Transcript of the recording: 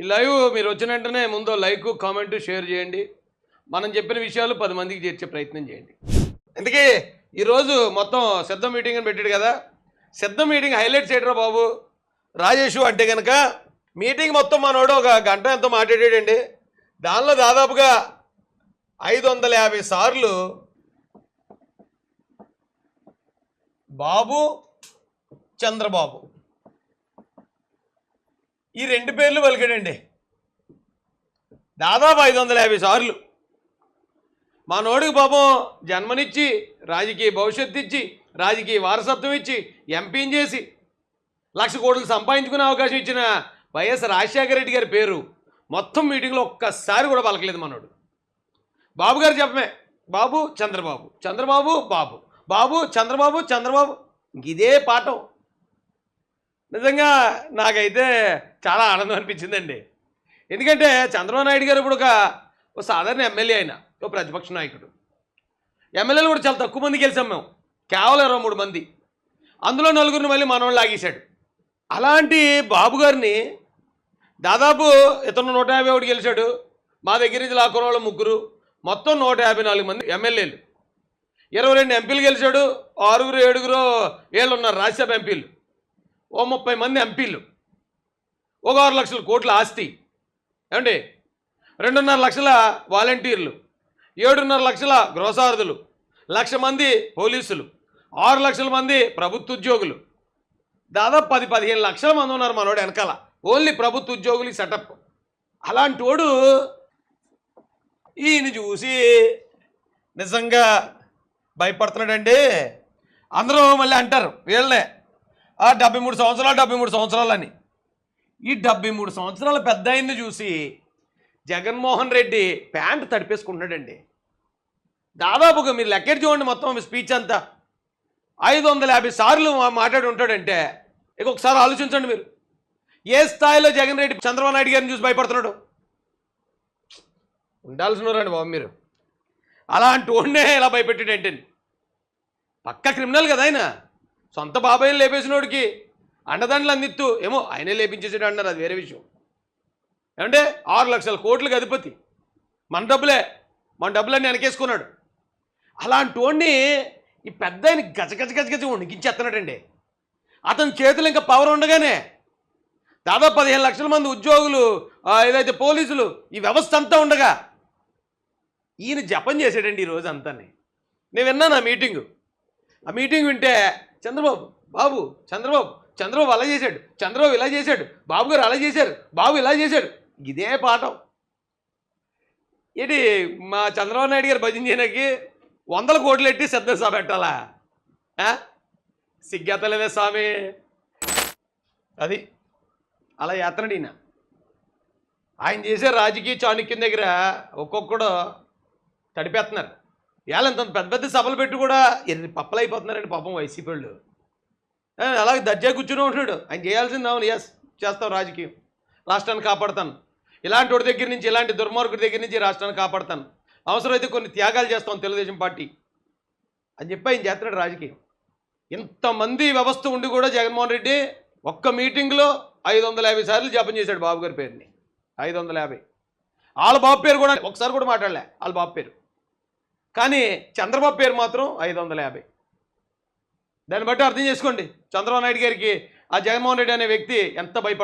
ఈ లైవ్ మీరు వచ్చిన వెంటనే ముందు లైక్ కామెంట్ షేర్ చేయండి. మనం చెప్పిన విషయాలు పది మందికి చేర్చే ప్రయత్నం చేయండి. అందుకే ఈరోజు మొత్తం సిద్ధం మీటింగ్ అని పెట్టాడు కదా. సిద్ధం మీటింగ్ హైలైట్స్ చేయడరా బాబు? రాజేషు అంటే కనుక మీటింగ్ మొత్తం మనోడు ఒక గంట ఎంతో మాట్లాడాడండి. దానిలో దాదాపుగా ఐదు వందల యాభై సార్లు బాబు చంద్రబాబు ఈ రెండు పేర్లు పలికాడండి. దాదాపు ఐదు వందల యాభై సార్లు. మా నోడికి పాపం జన్మనిచ్చి రాజకీయ భవిష్యత్తు ఇచ్చి రాజకీయ వారసత్వం ఇచ్చి ఎంపీని చేసి లక్ష కోట్లు సంపాదించుకునే అవకాశం ఇచ్చిన వైఎస్ రాజశేఖర రెడ్డి గారి పేరు మొత్తం మీటింగ్లో ఒక్కసారి కూడా పలకలేదు మనోడు బాబు గారు చెప్పమే బాబు చంద్రబాబు చంద్రబాబు బాబు బాబు చంద్రబాబు చంద్రబాబు ఇదే పాఠం. నిజంగా నాకైతే చాలా ఆనందం అనిపించిందండి. ఎందుకంటే చంద్రబాబు నాయుడు గారు ఇప్పుడు ఒక ఒక సాధారణ ఎమ్మెల్యే అయిన ఒక ప్రతిపక్ష నాయకుడు. ఎమ్మెల్యేలు కూడా చాలా తక్కువ మంది గెలిచాం మేము. కేవలం ఇరవై మూడు మంది. అందులో నలుగురిని మళ్ళీ మనవాళ్ళు లాగేశాడు. అలాంటి బాబు గారిని దాదాపు ఇతను నూట యాభై ఒకటి గెలిచాడు. మా దగ్గర నుంచి లాక్కున్న వాళ్ళు ముగ్గురు. మొత్తం నూట యాభై నాలుగు మంది ఎమ్మెల్యేలు. ఇరవై రెండు ఎంపీలు గెలిచాడు. ఆరుగురు ఏడుగురు ఏళ్ళు ఉన్నారు రాజ్యసభ ఎంపీలు. ఓ ముప్పై మంది ఎంపీలు. ఒక ఆరు లక్షల కోట్ల ఆస్తి. ఏమండి? రెండున్నర లక్షల వాలంటీర్లు. ఏడున్నర లక్షల గృహసారథులు లక్ష మంది పోలీసులు. ఆరు లక్షల మంది ప్రభుత్వ ఉద్యోగులు దాదాపు పది పదిహేను లక్షల మంది ఉన్నారు మనోడు వెనకాల. ఓన్లీ ప్రభుత్వ ఉద్యోగులు సెటప్. అలాంటి వాడు ఈయన చూసి నిజంగా భయపడుతున్నాడండి. అందరూ మళ్ళీ అంటారు వీళ్ళనే. ఆ డెబ్బై మూడు సంవత్సరాలు డెబ్బై మూడు సంవత్సరాలని. ఈ డెబ్బై మూడు సంవత్సరాల పెద్ద అయింది చూసి జగన్మోహన్ రెడ్డి ప్యాంట్ తడిపేసుకుంటున్నాడండి. దాదాపుగా మీరు లెక్కెట్ చూడండి మొత్తం స్పీచ్ అంతా. ఐదు వందల యాభై సార్లు మాట్లాడి ఉంటాడంటే ఇక ఒకసారి ఆలోచించండి మీరు. ఏ స్థాయిలో జగన్ రెడ్డి చంద్రబాబు నాయుడు గారిని చూసి భయపడుతున్నాడు? ఉండాల్సినారండి బాబు మీరు. అలాంటి వాడినే ఇలా భయపెట్టాడు ఏంటండి పక్క క్రిమినల్ కదా ఆయన. సొంత బాబాయిని లేపేసినోడికి అండదండలు అందిత్తు ఏమో ఆయనే లేపించేసాడు అన్నారు అది వేరే విషయం. ఏమంటే ఆరు లక్షల కోట్లకు అధిపతి. మన డబ్బులే మన డబ్బులన్నీ వెనకేసుకున్నాడు. అలాంటి వాడిని ఈ పెద్ద ఆయన గజ గజ గజ వణికించేస్తున్నాడండి అతని చేతులు ఇంకా పవర్ ఉండగానే దాదాపు పదిహేను లక్షల మంది ఉద్యోగులు ఏదైతే పోలీసులు ఈ వ్యవస్థ అంతా ఉండగా ఈయన జపం చేశాడండి ఈ రోజు అంతా నేను విన్నాను ఆ మీటింగు. ఆ మీటింగ్ వింటే చంద్రబాబు బాబు చంద్రబాబు చంద్రబాబు అలా చేశాడు చంద్రబాబు ఇలా చేశాడు బాబు గారు అలా చేశారు బాబు ఇలా చేశాడు ఇదే పాఠం. ఏంటి మా చంద్రబాబు నాయుడు గారు భజన చేయడానికి వందల కోట్లు ఎట్టి శ్రద్ధ సభ పెట్టాలా? ఆ? సిగ్గెత్తలేదే స్వామి. అది అలా ఎత్తనడు ఈయన. ఆయన చేసే రాజకీయ చాణక్యం దగ్గర ఒక్కొక్కడు తడిపేస్తున్నారు. ఇవాళ ఇంత పెద్ద పెద్ద సభలు పెట్టి కూడా ఎన్ని పప్పలు అయిపోతున్నారండి పాపం వైసీపీ వాళ్ళు. అలాగే దర్జా కూర్చుని ఉంటున్నాడు. ఆయన చేయాల్సింది అవును ఎస్ చేస్తాం రాజకీయం. రాష్ట్రాన్ని కాపాడతాను. ఇలాంటి వాడి దగ్గర నుంచి ఇలాంటి దుర్మార్గుడి దగ్గర నుంచి రాష్ట్రాన్ని కాపాడతాను. అవసరమైతే కొన్ని త్యాగాలు చేస్తాం తెలుగుదేశం పార్టీ. అని చెప్పి ఆయన చేస్తున్నాడు రాజకీయం. ఇంతమంది వ్యవస్థ ఉండి కూడా జగన్మోహన్ రెడ్డి ఒక్క మీటింగ్లో ఐదు వందల యాభై సార్లు జపం చేశాడు బాబు గారి పేరుని. ఐదు వందల యాభై. వాళ్ళ బాబు పేరు కూడా ఒకసారి కూడా మాట్లాడలే వాళ్ళ బాబు పేరు. కానీ చంద్రబాబు పేరు మాత్రం ఐదు వందల యాభై. దాన్ని బట్టి అర్థం చేసుకోండి. చంద్రబాబు నాయుడు గారికి ఆ జగన్మోహన్ రెడ్డి అనే వ్యక్తి ఎంత భయపడ